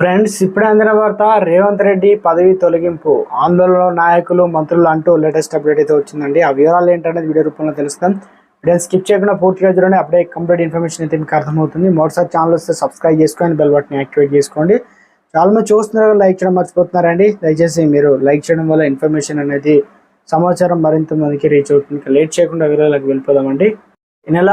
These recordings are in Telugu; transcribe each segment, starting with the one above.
ఫ్రెండ్స్ ఇప్పుడే అందిన వార్త రేవంత్ రెడ్డి పదవి తొలగింపు. ఆందోళన నాయకులు మంత్రులు అంటూ లేటెస్ట్ అప్డేట్ అయితే వచ్చిందండి. ఆ వివరాలు ఏంటనేది వీడియో రూపంలో తెలుస్తాం. వీడియో స్కిప్ చేయకుండా పూర్తిగా చూడండి. అప్పుడే కంప్లీట్ ఇన్ఫర్మేషన్ అయితే మీకు అర్థమవుతుంది. మొదటిసారి ఛానల్ వస్తే సబ్స్క్రైబ్ చేసుకోండి బెల్ బటన్ యాక్టివేట్ చేసుకోండి. చాలా మంది చూస్తున్నారు లైక్ చేయడం మర్చిపోతున్నారండి. దయచేసి మీరు లైక్ చేయడం వల్ల ఇన్ఫర్మేషన్ అనేది సమాచారం మరింత మందికి రీచ్ అవుతుంది. లేట్ చేయకుండా వివరాలకు వెళ్ళిపోదామండి. ఈ నెల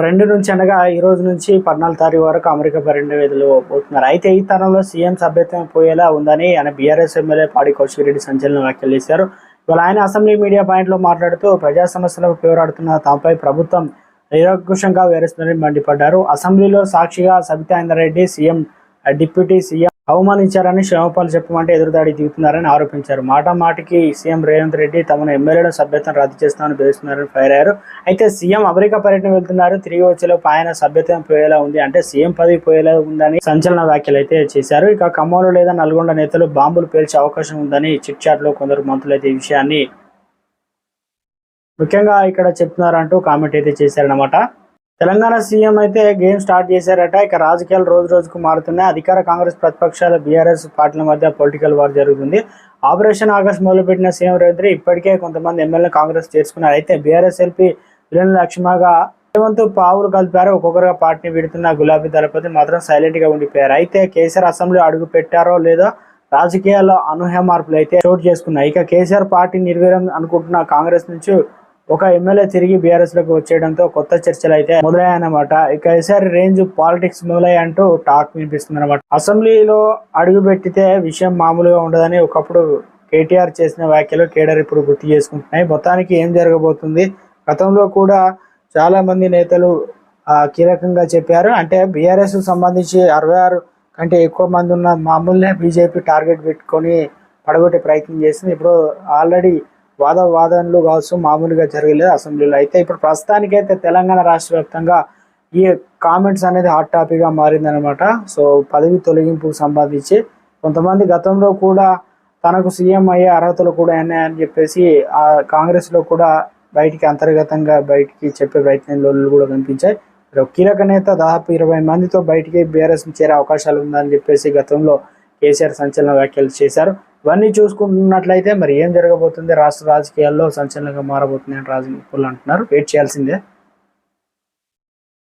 రెండు నుంచి అనగా ఈ రోజు నుంచి పద్నాలుగు తారీఖు వరకు అమెరికా పర్యటన వేదిలో పోతున్నారు. అయితే ఈ తరంలో సీఎం సభ్యత్వం పోయేలా ఉందని ఆయన బీఆర్ఎస్ ఎమ్మెల్యే పాడి కౌశిక్ సంచలన వ్యాఖ్యలు చేశారు. ఇవాళ ఆయన అసెంబ్లీ మీడియా పాయింట్లో మాట్లాడుతూ ప్రజా సమస్యలకు పోరాడుతున్న తమపై ప్రభుత్వం నిరకుశంగా వేరుస్తుందని మండిపడ్డారు. అసెంబ్లీలో సాక్షిగా Sabitha Indra Reddy CM deputy CM అవమానించారని క్షమాపణలు చెప్పమంటే ఎదురుదాడి దిగుతున్నారని ఆరోపించారు. మాట మాటికి సీఎం రేవంత్ రెడ్డి తమను ఎమ్మెల్యేల సభ్యత్వం రద్దు చేస్తామని బెదిరిస్తున్నారని ఫైర్ అయ్యారు. అయితే సీఎం అమెరికా పర్యటన వెళ్తున్నారు. తిరిగి వచ్చేలోపు ఆయన సభ్యత్వం పోయేలా ఉంది. అంటే సీఎం పదవి పోయేలా ఉందని సంచలన వ్యాఖ్యలు అయితే చేశారు. ఇక ఖమ్మంలో లేదా నల్గొండ నేతలు బాంబులు పేల్చే అవకాశం ఉందని చిట్ చాట్లో కొందరు మంత్రులు అయితే ఈ విషయాన్ని ముఖ్యంగా ఇక్కడ చెప్తున్నారంటూ కామెంట్ అయితే చేశారనమాట తెలంగాణ సీఎం అయితే గేమ్ స్టార్ట్ చేశారట. ఇక రాజకీయాలు రోజు రోజుకు మారుతున్నాయి. అధికార కాంగ్రెస్ ప్రతిపక్షాల బీఆర్ఎస్ పార్టీల మధ్య పొలిటికల్ వార్ జరుగుతుంది. ఆపరేషన్ ఆగస్ట్ మొదలుపెట్టిన సీఎం రేవంత్ ఇప్పటికే కొంతమంది ఎమ్మెల్యే కాంగ్రెస్ చేర్చుకున్నారు. అయితే బీఆర్ఎస్ ఎల్పీ విలన్ లక్ష్మగా రేవంత్ పావులు కలిపారు. ఒక్కొక్కరుగా పార్టీని విడుతున్న గులాబీ దళపతి మాత్రం సైలెంట్గా ఉండిపోయారు. అయితే కేసీఆర్ అసెంబ్లీ అడుగు పెట్టారో లేదో రాజకీయాల్లో అనూహ్య మార్పులు అయితే చోటు చేసుకున్నాయి. ఇక కేసీఆర్ పార్టీ నిర్వీర్యం అనుకుంటున్న కాంగ్రెస్ నుంచి ఒక ఎమ్మెల్యే తిరిగి బీఆర్ఎస్లోకి వచ్చేయడంతో కొత్త చర్చలు అయితే మొదలయ్యాయన్నమాట. ఇక ఈసారి రేంజ్ పాలిటిక్స్ మొదలయ్య అంటూ టాక్ వినిపిస్తుంది అనమాట అసెంబ్లీలో అడుగు పెట్టితే విషయం మామూలుగా ఉండదని ఒకప్పుడు కేటీఆర్ చేసిన వ్యాఖ్యలు కేడర్ ఇప్పుడు గుర్తు చేసుకుంటున్నాయి. మొత్తానికి ఏం జరగబోతుంది? గతంలో కూడా చాలా మంది నేతలు కీలకంగా చెప్పారు. అంటే బీఆర్ఎస్ సంబంధించి అరవై ఆరు కంటే ఎక్కువ మంది ఉన్న మామూలునే బీజేపీ టార్గెట్ పెట్టుకొని పడగొట్టే ప్రయత్నం చేసింది. ఇప్పుడు ఆల్రెడీ వాద వాదనలు కావచ్చు మామూలుగా జరగలేదు అసెంబ్లీలో. అయితే ఇప్పుడు ప్రస్తుతానికైతే తెలంగాణ రాష్ట్ర వ్యాప్తంగా ఈ కామెంట్స్ అనేది హాట్ టాపిక్గా మారిందనమాట సో పదవి తొలగింపుకు సంబంధించి కొంతమంది గతంలో కూడా తనకు సీఎం అయ్యే అర్హతలు కూడా ఉన్నాయని చెప్పేసి ఆ కాంగ్రెస్లో కూడా బయటికి అంతర్గతంగా బయటికి చెప్పే ప్రయత్నంలో కూడా కనిపించాయి. ఒక కీలక నేత దాదాపు ఇరవై మందితో బయటికి బీఆర్ఎస్ చేరే అవకాశాలు ఉందని చెప్పేసి గతంలో కేసీఆర్ సంచలన వ్యాఖ్యలు చేశారు. ఇవన్నీ చూసుకుంటున్నట్లయితే మరి ఏం జరగబోతుంది? రాష్ట్ర రాజకీయాల్లో సంచలనంగా మారబోతుంది అని రాజకీయాలు అంటున్నారు. వెయిట్ చేయాల్సిందే.